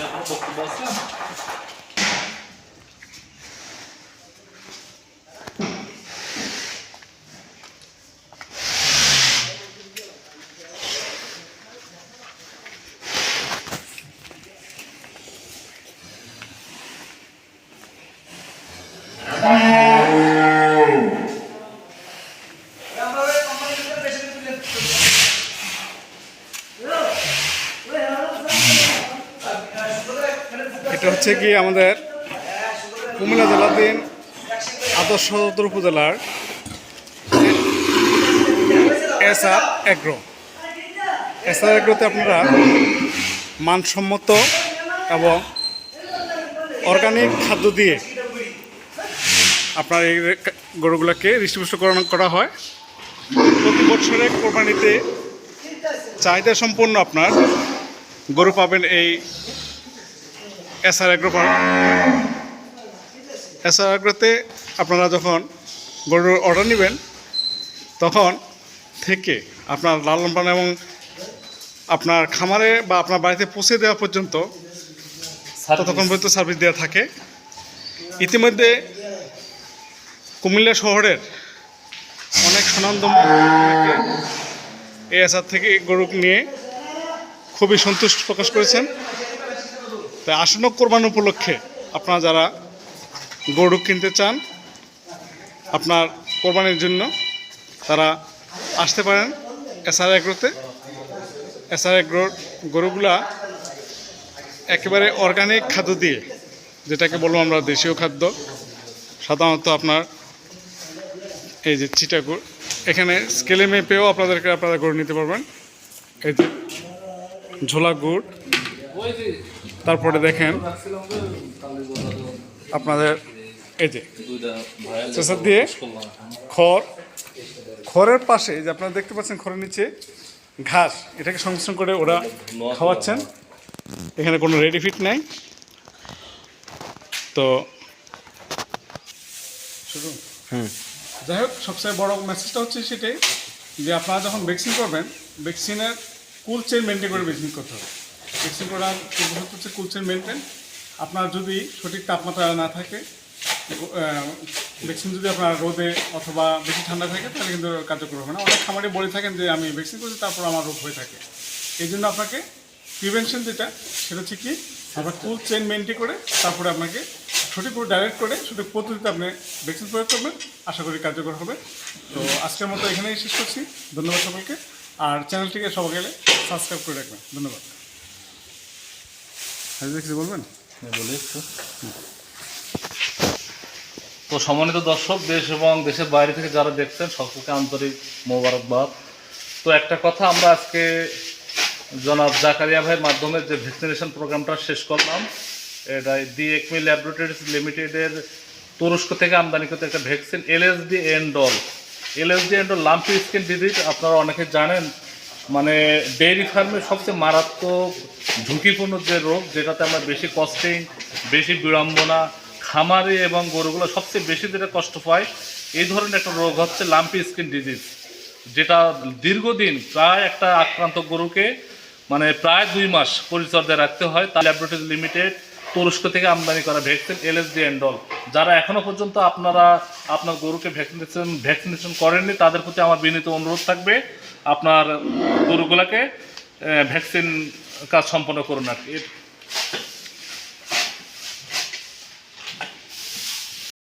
Çok basıyor. এটা হচ্ছে কি আমাদের কুমিল্লা জেলাধীন আদর্শ সদর উপজেলার S R agro. S R এগ্রোতে আপনারা মানসম্মত এবং অর্গানিক খাদ্য দিয়ে আপনার এই গরুগুলোকে ডিস্ট্রিবিউশন করা হয়। প্রতি বছরে কোরবানিতে চাহিদা সম্পন্ন আপনার গরু পাবেন এই এসআর অ্যাগ্রো এসআর অ্যাগ্রোতে আপনারা যখন গরুর অর্ডার নেবেন তখন থেকে আপনার লালন পালন এবং আপনার খামারে বা আপনার বাড়িতে পৌঁছে দেওয়া পর্যন্ত ততক্ষণ পর্যন্ত সার্ভিস দেওয়া থাকে। ইতিমধ্যে কুমিল্লা শহরের অনেক সুনামদম এই এসআর থেকে গরু নিয়ে খুবই সন্তুষ্ট প্রকাশ করেছেন। তাই আসন্ন কোরবান উপলক্ষে আপনারা যারা গরু কিনতে চান, আপনার কোরবানির জন্য তারা আসতে পারেন এসআর এগ্রোতে। এসআর এগ্রোর গরুগুলা একেবারে অর্গানিক খাদ্য দিয়ে, যেটাকে বলব আমরা দেশীয় খাদ্য, সাধারণত আপনার এই যে চিটা গুড় এখানে স্কেলে মেপেও আপনাদেরকে আপনারা গরু নিতে পারবেন। এই যে ঝোলা গুড় তারপরে দেখেন আপনাদের এই যে চেঁচা দিয়ে খড়। খড়ের পাশে যে আপনারা দেখতে পাচ্ছেন খড়ের নিচে ঘাস এটাকে সংমিশ্রণ করে ওরা খাওয়াচ্ছেন। এখানে কোনো রেডি ফিট নেই। তো শুধু যাই হোক সবচেয়ে বড় মেসেজটা হচ্ছে সেটাই যে আপনারা যখন ভ্যাকসিন করবেন ভ্যাকসিনের কুল চেন মেনটেন করে ভ্যাকসিন করতে হবে। ভ্যাকসিন করার পূর্ব হচ্ছে কুল চেন মেনটেন আপনার যদি সঠিক তাপমাত্রা না থাকে ভ্যাকসিন যদি আপনার রোদে অথবা বেশি ঠান্ডা থাকে, তাহলে কিন্তু কার্যকর হবে না। অনেক খামারে বলে থাকেন যে, আমি ভ্যাকসিন করছি, তারপর আমার রোগ হয়ে থাকে। এই জন্য আপনাকে প্রিভেনশন যেটা, সেটা হচ্ছে কি, আপনার কুল চেন মেনটেন করে, তারপরে আপনাকে সঠিক করে ডাইরেক্ট করে, সঠিক পদ্ধতিতে আপনি ভ্যাকসিন প্রয়োগ করবেন। আশা করি কার্যকর হবে। তো আজকের মতো এখানেই শেষ করছি। ধন্যবাদ সকলকে। আর চ্যানেলটিকে সবাই গেলে সাবস্ক্রাইব করে রাখবেন। ধন্যবাদ। কিছু বলবেন? হ্যাঁ, বলি একটু। তো সম্মানিত দর্শক দেশ এবং দেশের বাইরে থেকে যারা দেখছেন সকলকে আন্তরিক মোবারকবাদ। তো একটা কথা আমরা আজকে জনাব জাকারিয়া ভাইয়ের মাধ্যমে যে ভ্যাকসিনেশন প্রোগ্রামটা শেষ করলাম এটা দি একমি ল্যাবরেটরিজ লিমিটেডের তুরস্ক থেকে আমদানিকৃত একটা ভ্যাকসিন এলএসডি এন্ডল এলএসডি এন্ডল লাম্পি স্কিন ডিজিজ আপনারা অনেকে জানেন মানে ডেয়ারি ফার্মের সবচেয়ে মারাত্মক ঝুঁকিপূর্ণ যে রোগ, যেটাতে আমরা বেশি কস্টিং বেশি বিড়ম্বনা, খামারে এবং গরুগুলো সবচেয়ে বেশি যেটা কষ্ট পায়, এই ধরনের একটা রোগ হচ্ছে লাম্পি স্কিন ডিজিজ, যেটা দীর্ঘদিন প্রায় একটা আক্রান্ত গরুকে মানে প্রায় দুই মাস পরিচর্যায় রাখতে হয় তা ল্যাবরেটরি লিমিটেড তুরস্ক থেকে আমদানি করা ভ্যাকসিন এলএসডি এন্ডল যারা এখনও পর্যন্ত আপনারা আপনার গরুকে ভ্যাকসিনেশন ভ্যাকসিনেশন করেননি, তাদের প্রতি আমার বিনীত অনুরোধ থাকবে, আপনার গরুগুলোকে ভ্যাকসিন কাজ সম্পন্ন করুন আর কি।